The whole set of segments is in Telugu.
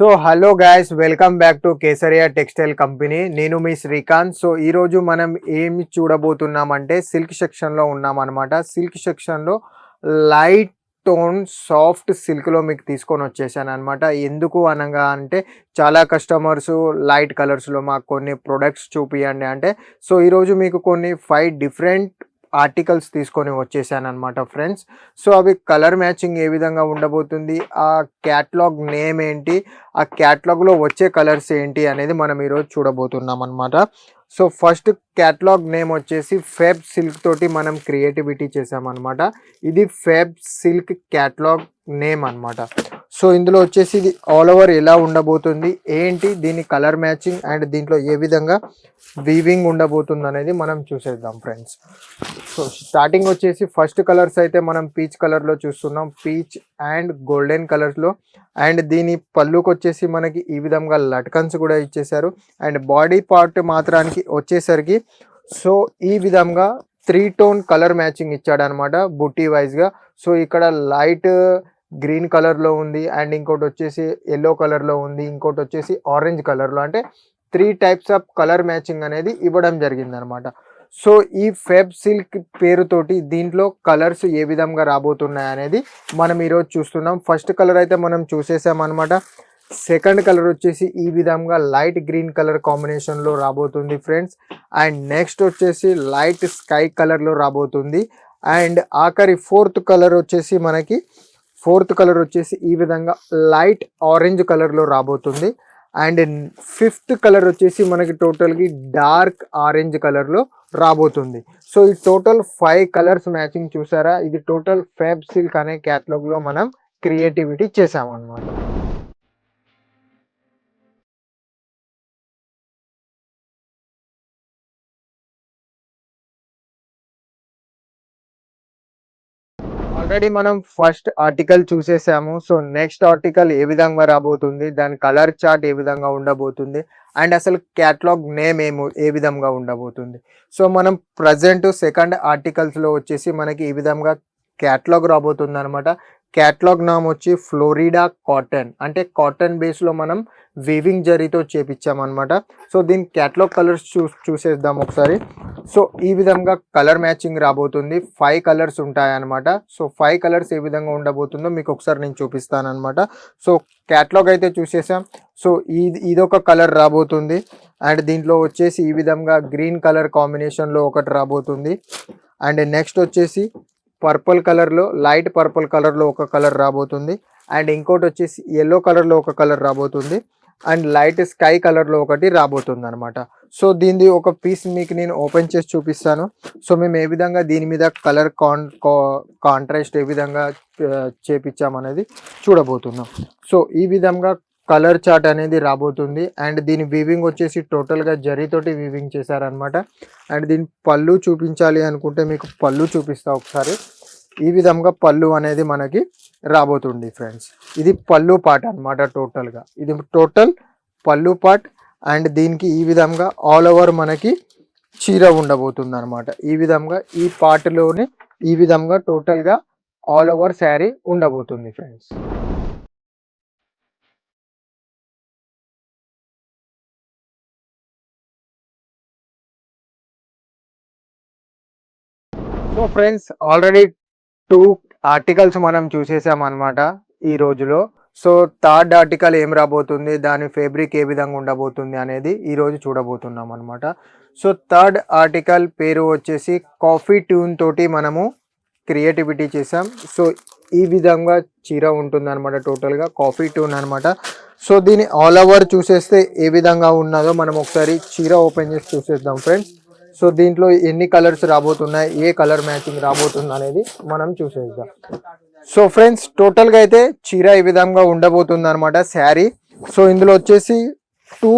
So hello guys welcome back to Kesariya textile company. నేను మీ శ్రీకాంత్. సో ఈరోజు మనం ఏమి చూడబోతున్నామంటే సిల్క్ సెక్షన్లో ఉన్నామన్నమాట. సిల్క్ సెక్షన్లో లైట్ టోన్ సాఫ్ట్ సిల్క్లో మీకు తీసుకొని వచ్చేసాను అనమాట ఎందుకు అనగా అంటే చాలా కస్టమర్స్ లైట్ కలర్స్లో మాకు కొన్ని ప్రొడక్ట్స్ చూపియండి అంటే. సో ఈరోజు మీకు కొన్ని ఫైవ్ డిఫరెంట్ ఆర్టికల్స్ తీసుకొని వచ్చేసానమాట ఫ్రెండ్స్ సో అవి కలర్ మ్యాచింగ్ ఏ విధంగా ఉండబోతుంది ఆ క్యాట్లాగ్ నేమ్ ఏంటి ఆ క్యాట్లాగ్లో వచ్చే కలర్స్ ఏంటి అనేది మనం ఈరోజు చూడబోతున్నాం అనమాట సో ఫస్ట్ క్యాట్లాగ్ నేమ్ వచ్చేసి ఫెబ్ సిల్క్ తోటి మనం క్రియేటివిటీ చేసామన్నమాట. ఇది ఫెబ్ సిల్క్ క్యాట్లాగ్ నేమ్ అనమాట సో ఇందులో వచ్చేసి ఇది ఆల్ ఓవర్ ఎలా ఉండబోతుంది ఏంటి దీని కలర్ మ్యాచింగ్ అండ్ దీంట్లో ఏ విధంగా వీవింగ్ ఉండబోతుంది అనేది మనం చూసేద్దాం ఫ్రెండ్స్ సో స్టార్టింగ్ వచ్చేసి ఫస్ట్ కలర్స్ అయితే మనం పీచ్ కలర్లో చూస్తున్నాం. పీచ్ అండ్ గోల్డెన్ కలర్స్లో అండ్ దీని పళ్ళుకి వచ్చేసి మనకి ఈ విధంగా లట్కన్స్ కూడా ఇచ్చేసారు అండ్ బాడీ పార్ట్ మాత్రానికి వచ్చేసరికి సో ఈ విధంగా త్రీ టోన్ కలర్ మ్యాచింగ్ ఇచ్చాడనమాట బుట్టి వైజ్గా సో ఇక్కడ లైట్ గ్రీన్ కలర్లో ఉంది అండ్ ఇంకోటి వచ్చేసి ఎల్లో కలర్లో ఉంది ఇంకోటి వచ్చేసి ఆరెంజ్ కలర్లో. అంటే three types of colour matching అనేది ఇవ్వడం జరిగిందనమాట. సో ఈ ఫెబ్ సిల్క్ పేరుతోటి దీంట్లో కలర్స్ ఏ విధంగా రాబోతున్నాయి అనేది మనం ఈరోజు చూస్తున్నాం. ఫస్ట్ కలర్ అయితే మనం చూసేసాం అనమాట సెకండ్ కలర్ వచ్చేసి ఈ విధంగా లైట్ గ్రీన్ కలర్ కాంబినేషన్లో రాబోతుంది ఫ్రెండ్స్ అండ్ నెక్స్ట్ వచ్చేసి లైట్ స్కై కలర్లో రాబోతుంది. అండ్ ఆఖరి ఫోర్త్ కలర్ వచ్చేసి మనకి ఫోర్త్ కలర్ వచ్చేసి ఈ విధంగా లైట్ ఆరెంజ్ కలర్లో రాబోతుంది. అండ్ ఫిఫ్త్ కలర్ వచ్చేసి మనకి టోటల్కి డార్క్ ఆరెంజ్ కలర్లో రాబోతుంది. సో ఈ టోటల్ ఫైవ్ కలర్స్ మ్యాచింగ్ చూసారా? ఇది టోటల్ ఫేబ్ సిల్క్ అనే క్యాటలాగ్లో మనం క్రియేటివిటీ చేసామన్నమాట ఆల్రెడీ మనం ఫస్ట్ ఆర్టికల్ చూసేసాము. సో నెక్స్ట్ ఆర్టికల్ ఏ విధంగా రాబోతుంది? దాని కలర్ చార్ట్ ఏ విధంగా ఉండబోతుంది? అండ్ అసలు క్యాట్లాగ్ నేమ్ ఏమో ఏ విధంగా ఉండబోతుంది? సో మనం ప్రజెంట్ సెకండ్ ఆర్టికల్స్లో వచ్చేసి మనకి ఈ విధంగా క్యాట్లాగ్ రాబోతుంది అనమాట క్యాట్లాగ్ నామ్ వచ్చి ఫ్లోరిడా కాటన్ అంటే కాటన్ బేస్లో మనం వీవింగ్ జరీతో చేపించామన్నమాట. సో దీని క్యాట్లాగ్ కలర్స్ చూ చూసేద్దాం ఒకసారి. సో ఈ విధంగా కలర్ మ్యాచింగ్ రాబోతుంది. ఫైవ్ కలర్స్ ఉంటాయన్నమాట. సో ఫైవ్ కలర్స్ ఏ విధంగా ఉండబోతుందో మీకు ఒకసారి నేను చూపిస్తాను అనమాట సో క్యాట్లాగ్ అయితే చూసేసాం. సో ఇది ఇదొక కలర్ రాబోతుంది. అండ్ దీంట్లో వచ్చేసి ఈ విధంగా గ్రీన్ కలర్ కాంబినేషన్లో ఒకటి రాబోతుంది. అండ్ నెక్స్ట్ వచ్చేసి పర్పుల్ కలర్లో లైట్ పర్పుల్ కలర్లో ఒక కలర్ రాబోతుంది. అండ్ ఇంకోటి వచ్చేసి ఎల్లో కలర్లో ఒక కలర్ రాబోతుంది. అండ్ లైట్ స్కై కలర్లో ఒకటి రాబోతుంది అనమాట సో దీనిది ఒక పీస్ మీకు నేను ఓపెన్ చేసి చూపిస్తాను. సో మేము ఏ విధంగా దీని మీద కలర్ కాన్ కాంట్రాస్ట్ ఏ విధంగా చేపించామనేది చూడబోతున్నాం. సో ఈ విధంగా కలర్ చార్ట్ అనేది రాబోతుంది. అండ్ దీని వీవింగ్ వచ్చేసి టోటల్గా జరీతోటి వీవింగ్ చేశారనమాట అండ్ దీని పళ్ళు చూపించాలి అనుకుంటే మీకు పళ్ళు చూపిస్తా ఒకసారి. ఈ విధంగా పళ్ళు అనేది మనకి రాబోతుంది ఫ్రెండ్స్ ఇది పళ్ళు పార్ట్ అనమాట టోటల్గా. ఇది టోటల్ పళ్ళు పార్ట్ అండ్ దీనికి ఈ విధంగా ఆల్ ఓవర్ మనకి చీర ఉండబోతుంది అనమాట ఈ విధంగా ఈ పార్ట్లోనే ఈ విధంగా టోటల్గా ఆల్ ఓవర్ శారీ ఉండబోతుంది friends so friends already two articles మనం చూసేసాం అనమాట ఈ రోజులో. సో థర్డ్ ఆర్టికల్ ఏం రాబోతుంది? దాని ఫేబ్రిక్ ఏ విధంగా ఉండబోతుంది అనేది ఈరోజు చూడబోతున్నాం అనమాట సో థర్డ్ ఆర్టికల్ పేరు వచ్చేసి కాఫీ ట్యూన్ తోటి మనము క్రియేటివిటీ చేసాం సో ఈ విధంగా చీర ఉంటుంది అనమాట టోటల్గా కాఫీ ట్యూన్ అనమాట సో దీని ఆల్ ఓవర్ చూసేస్తే ఏ విధంగా ఉన్నదో మనం ఒకసారి చీర ఓపెన్ చేసి చూసేద్దాం ఫ్రెండ్స్. సో దీంట్లో ఎన్ని కలర్స్ రాబోతున్నాయి ఏ కలర్ మ్యాచింగ్ రాబోతుంది అనేది మనం చూసేద్దాం. సో ఫ్రెండ్స్ టోటల్గా అయితే చీర ఈ విధంగా ఉండబోతుంది అనమాట శారీ. సో ఇందులో వచ్చేసి two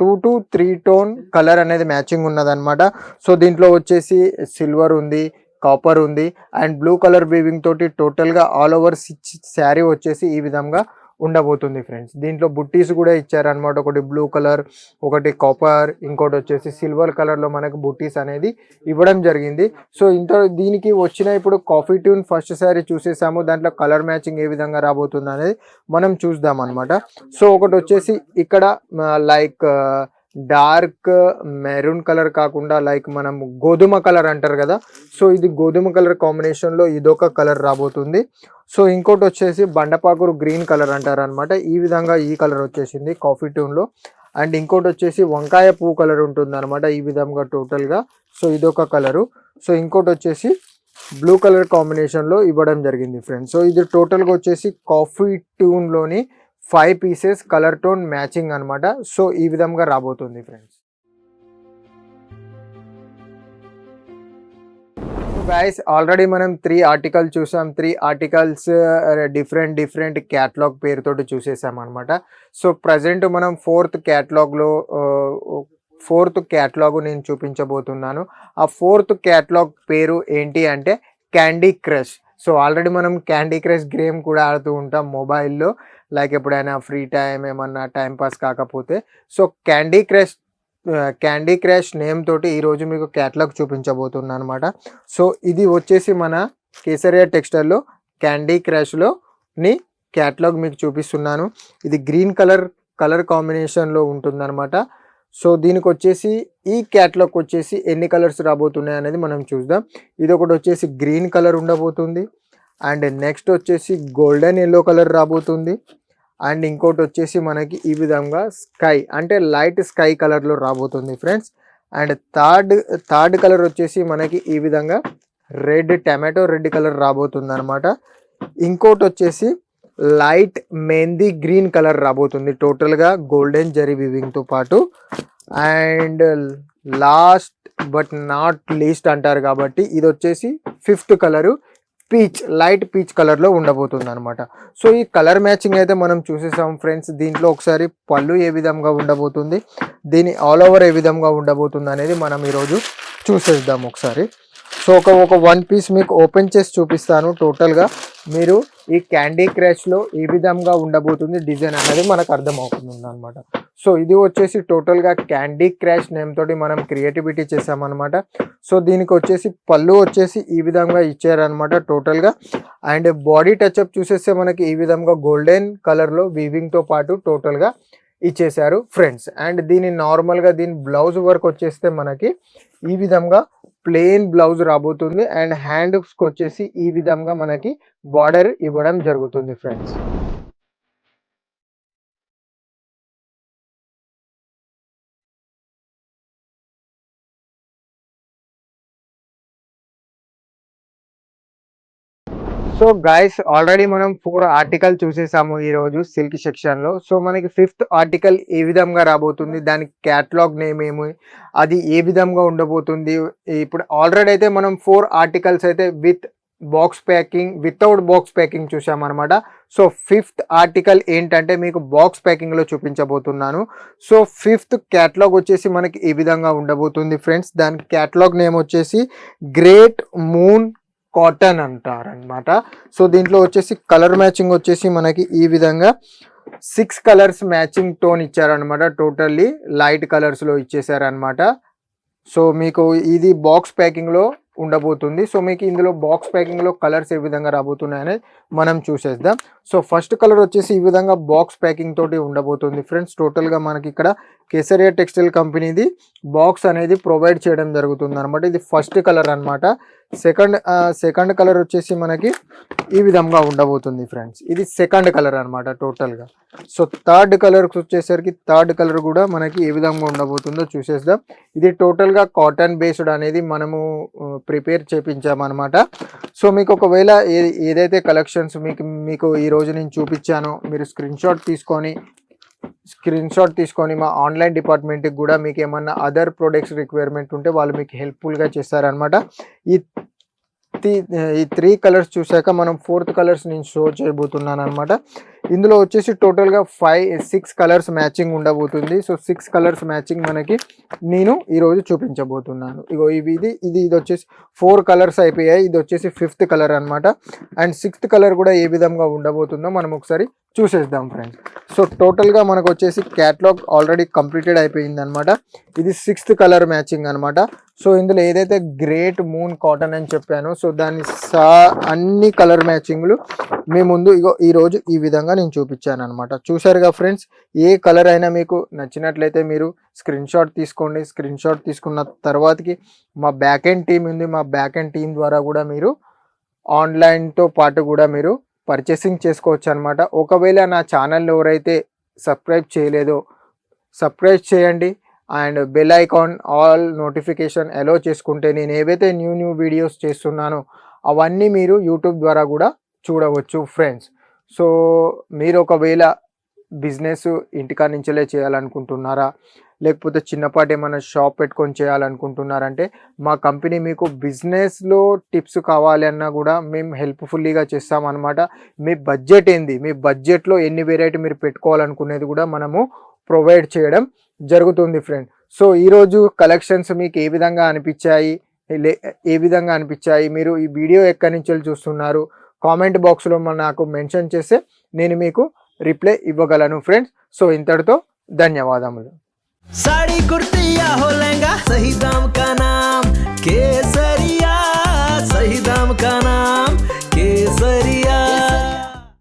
two to three tone colour అనేది మ్యాచింగ్ ఉన్నదనమాట సో దీంట్లో వచ్చేసి సిల్వర్ ఉంది కాపర్ ఉంది అండ్ బ్లూ కలర్ వీవింగ్ తోటి టోటల్గా ఆల్ ఓవర్ శారీ వచ్చేసి ఈ విధంగా ఉండబోతుంది ఫ్రెండ్స్ దీంట్లో బుట్టీస్ కూడా ఇచ్చారనమాట ఒకటి బ్లూ కలర్ ఒకటి కాపర్ ఇంకోటి వచ్చేసి సిల్వర్ కలర్లో మనకు బుట్టీస్ అనేది ఇవ్వడం జరిగింది. సో ఇంత దీనికి వచ్చిన ఇప్పుడు కాఫీ ట్యూన్ ఫస్ట్ శారీ చూసేసాము. దాంట్లో కలర్ మ్యాచింగ్ ఏ విధంగా రాబోతుంది అనేది మనం చూద్దాం అనమాట సో ఒకటి వచ్చేసి ఇక్కడ లైక్ డార్క్ మెరూన్ కలర్ కాకుండా లైక్ మనం గోధుమ కలర్ అంటారు కదా సో ఇది గోధుమ కలర్ కాంబినేషన్లో ఇదొక కలర్ రాబోతుంది. సో ఇంకోటి వచ్చేసి బండపాకురు గ్రీన్ కలర్ అంటారు అనమాట ఈ విధంగా ఈ కలర్ వచ్చేసింది కాఫీ ట్యూన్లో. అండ్ ఇంకోటి వచ్చేసి వంకాయ పువ్వు కలర్ ఉంటుంది అనమాట ఈ విధంగా టోటల్గా. సో ఇదొక కలరు. సో ఇంకోటి వచ్చేసి బ్లూ కలర్ కాంబినేషన్లో ఇవ్వడం జరిగింది ఫ్రెండ్స్. సో ఇది టోటల్గా వచ్చేసి coffee ట్యూన్లోని five pieces colour tone matching అనమాట సో ఈ విధంగా రాబోతుంది ఫ్రెండ్స్. గైస్ ఆల్రెడీ మనం త్రీ ఆర్టికల్ చూసాం. Three articles different different catalogue పేరుతోటి చూసేసాం అనమాట సో ప్రజెంట్ మనం ఫోర్త్ క్యాట్లాగ్లో ఫోర్త్ క్యాట్లాగ్ నేను చూపించబోతున్నాను. ఆ ఫోర్త్ క్యాట్లాగ్ పేరు ఏంటి అంటే క్యాండీ క్రష్ సో ఆల్రెడీ మనం క్యాండీ క్రష్ గేమ్ కూడా ఆడుతూ ఉంటాం మొబైల్లో. లైక్ ఎప్పుడైనా ఫ్రీ టైం ఏమన్నా టైం పాస్ కాకపోతే. So candy crush candy crush name తోటి ఈరోజు మీకు క్యాట్లాగ్ చూపించబోతున్నా అనమాట సో ఇది వచ్చేసి మన కేసరియా టెక్స్టైల్లో క్యాండీ క్రష్లో ని క్యాట్లాగ్ మీకు చూపిస్తున్నాను. ఇది గ్రీన్ కలర్ కలర్ కాంబినేషన్లో ఉంటుందన్నమాట. సో దీనికి వచ్చేసి ఈ క్యాట్లాగ్ వచ్చేసి ఎన్ని కలర్స్ రాబోతున్నాయి అనేది మనం చూద్దాం. ఇది ఒకటి వచ్చేసి గ్రీన్ కలర్ ఉండబోతుంది. అండ్ నెక్స్ట్ వచ్చేసి గోల్డెన్ ఎల్లో కలర్ రాబోతుంది. అండ్ ఇంకోటి వచ్చేసి మనకి ఈ విధంగా స్కై అంటే లైట్ స్కై కలర్లో రాబోతుంది friends. And third third colour వచ్చేసి మనకి ఈ విధంగా రెడ్ టమాటో రెడ్ కలర్ రాబోతుంది అనమాట ఇంకోటి వచ్చేసి లైట్ మెహందీ గ్రీన్ కలర్ రాబోతుంది. టోటల్గా గోల్డెన్ జరీ వివింగ్తో పాటు. And last but not least అంటారు కాబట్టి ఇది వచ్చేసి fifth colour peach light peach కలర్లో ఉండబోతుంది అనమాట సో ఈ కలర్ మ్యాచింగ్ అయితే మనం చూసేసాం ఫ్రెండ్స్ దీంట్లో ఒకసారి పళ్ళు ఏ విధంగా ఉండబోతుంది దీని ఆల్ ఓవర్ ఏ విధంగా ఉండబోతుంది అనేది మనం ఈరోజు చూసేద్దాం ఒకసారి. సో ఒక ఒక వన్ పీస్ మీకు ఓపెన్ చేసి చూపిస్తాను. టోటల్గా మీరు ఈ క్యాండీ క్రష్లో ఏ విధంగా ఉండబోతుంది డిజైన్ అనేది మనకు అర్థమవుతుంది అనమాట సో ఇది వచ్చేసి టోటల్గా క్యాండీ క్రాష్ నేమ్ తోటి మనం క్రియేటివిటీ చేసామన్నమాట సో దీనికి వచ్చేసి పళ్ళు వచ్చేసి ఈ విధంగా ఇచ్చారనమాట టోటల్గా అండ్ బాడీ టచ్అప్ చూసేస్తే మనకి ఈ విధంగా గోల్డెన్ కలర్లో వీవింగ్తో పాటు టోటల్గా ఇచ్చేసారు ఫ్రెండ్స్. అండ్ దీని నార్మల్గా దీని బ్లౌజ్ వర్క్ వచ్చేస్తే మనకి ఈ విధంగా ప్లెయిన్ బ్లౌజ్ రాబోతుంది. అండ్ హ్యాండ్స్కి వచ్చేసి ఈ విధంగా మనకి బార్డర్ ఇవ్వడం జరుగుతుంది ఫ్రెండ్స్. సో గైస్ ఆల్రెడీ మనం ఫోర్ ఆర్టికల్ చూసేసాము ఈ రోజు సిల్క్ సెక్షన్లో. సో మనకి ఫిఫ్త్ ఆర్టికల్ ఏ విధంగా రాబోతుంది దాని క్యాటలాగ్ నేమ్ ఏమి అది ఏ విధంగా ఉండబోతుంది. ఇప్పుడు ఆల్రెడీ అయితే మనం ఫోర్ ఆర్టికల్స్ అయితే with box packing without box packing చూసామన్నమాట. So fifth article ఏంటంటే మీకు బాక్స్ ప్యాకింగ్లో చూపించబోతున్నాను. సో ఫిఫ్త్ క్యాటలాగ్ వచ్చేసి మనకి ఈ విధంగా ఉండబోతుంది ఫ్రెండ్స్ దానికి క్యాటలాగ్ నేమ్ వచ్చేసి గ్రేట్ మూన్ కాటన్ అంటారనమాట సో దీంట్లో వచ్చేసి కలర్ మ్యాచింగ్ వచ్చేసి మనకి ఈ విధంగా సిక్స్ కలర్స్ మ్యాచింగ్ టోన్ ఇచ్చారనమాట టోటల్లీ లైట్ కలర్స్లో ఇచ్చేసారనమాట సో మీకు ఇది బాక్స్ ప్యాకింగ్లో ఉండబోతుంది. సో మీకు ఇందులో బాక్స్ ప్యాకింగ్లో కలర్స్ ఏ విధంగా రాబోతున్నాయి మనం చూసేద్దాం. సో ఫస్ట్ కలర్ వచ్చేసి ఈ విధంగా బాక్స్ ప్యాకింగ్ తోటి ఉండబోతుంది ఫ్రెండ్స్. టోటల్గా మనకి ఇక్కడ కేసరియా టెక్స్టైల్ కంపెనీది బాక్స్ అనేది ప్రొవైడ్ చేయడం జరుగుతుంది అనమాట ఇది ఫస్ట్ కలర్ అనమాట సెకండ్ సెకండ్ కలర్ వచ్చేసి మనకి ఈ విధంగా ఉండబోతుంది ఫ్రెండ్స్. ఇది సెకండ్ కలర్ అనమాట టోటల్గా. సో థర్డ్ కలర్కి వచ్చేసరికి థర్డ్ కలర్ కూడా మనకి ఏ విధంగా ఉండబోతుందో చూసేద్దాం. ఇది టోటల్గా కాటన్ బేస్డ్ అనేది మనము ప్రిపేర్ చేపించామన్నమాట. సో మీకు ఒకవేళ ఏదైతే కలెక్షన్స్ మీకు మీకు ఈ రోజు నేను చూపించానో మీరు స్క్రీన్షాట్ తీసుకొని స్క్రీన్ షాట్ తీసుకొని మా ఆన్లైన్ డిపార్ట్మెంట్కి కూడా మీకు ఏమన్నా అదర్ ప్రొడక్ట్స్ రిక్వైర్మెంట్ ఉంటే వాళ్ళు మీకు హెల్ప్ఫుల్గా చేస్తారనమాట ఈ ఈ త్రీ కలర్స్ చూసాక మనం ఫోర్త్ కలర్స్ నేను షో చేయబోతున్నాను అనమాట ఇందులో వచ్చేసి టోటల్గా ఫైవ్ సిక్స్ కలర్స్ మ్యాచింగ్ ఉండబోతుంది. సో సిక్స్ కలర్స్ మ్యాచింగ్ మనకి నేను ఈరోజు చూపించబోతున్నాను. ఇగో ఇవి ఇది ఇది ఇది వచ్చేసి ఫోర్ కలర్స్ అయిపోయాయి. ఇది వచ్చేసి ఫిఫ్త్ కలర్ అనమాట అండ్ సిక్స్త్ కలర్ కూడా ఏ విధంగా ఉండబోతుందో మనం ఒకసారి చూసేద్దాం ఫ్రెండ్స్ సో టోటల్గా మనకు వచ్చేసి క్యాట్లాగ్ ఆల్రెడీ కంప్లీటెడ్ అయిపోయింది అనమాట ఇది సిక్స్త్ కలర్ మ్యాచింగ్ అనమాట సో ఇందులో ఏదైతే గ్రేట్ మూన్ కాటన్ అని చెప్పానో సో దాని సా అన్ని కలర్ మ్యాచింగ్లు మీ ముందు ఇగో ఈరోజు ఈ విధంగా నేను చూపించాను అనమాట చూసారుగా ఫ్రెండ్స్ ఏ కలర్ అయినా మీకు నచ్చినట్లయితే మీరు స్క్రీన్ షాట్ తీసుకోండి. స్క్రీన్ షాట్ తీసుకున్న తర్వాతకి మా బ్యాక్ ఎండ్ టీం ఉంది. మా బ్యాక్ ఎండ్ టీం ద్వారా కూడా మీరు ఆన్లైన్తో పాటు కూడా మీరు పర్చేసింగ్ చేసుకోవచ్చు అనమాట ఒకవేళ నా ఛానల్ ఎవరైతే సబ్స్క్రైబ్ చేయలేదో సబ్స్క్రైబ్ చేయండి. And bell icon all notification allow చేసుకుంటే నేను ఏవైతే న్యూ న్యూ వీడియోస్ చేస్తున్నానో అవన్నీ మీరు యూట్యూబ్ ద్వారా కూడా చూడవచ్చు ఫ్రెండ్స్ సో మీరు ఒకవేళ బిజినెస్ ఇంటికా నుంచే చేయాలనుకుంటున్నారా? లేకపోతే చిన్నపాటి ఏమైనా షాప్ పెట్టుకొని చేయాలనుకుంటున్నారంటే మా కంపెనీ మీకు బిజినెస్లో టిప్స్ కావాలి అన్నా కూడా మేము హెల్ప్ఫుల్లీగా చేస్తామన్నమాట. మీ బడ్జెట్ ఏంది? మీ బడ్జెట్లో ఎన్ని వెరైటీ మీరు పెట్టుకోవాలనుకునేది కూడా మనము ప్రొవైడ్ చేయడం జరుగుతుంది ఫ్రెండ్. సో ఈరోజు కలెక్షన్స్ మీకు ఏ విధంగా అనిపించాయి? లే- ఏ విధంగా అనిపించాయి? మీరు ఈ వీడియో ఎక్కడి నుంచి చూస్తున్నారు? కామెంట్ బాక్స్లో నాకు మెన్షన్ చేస్తే నేను మీకు రిప్లై ఇవ్వగలను ఫ్రెండ్స్. సో ఇంతటితో ధన్యవాదములు. సాడీ కుర్తియా హో లెంగా సహీ దామ్ కా నామ్ కేసరియా సహీ దామ్ కా నామ్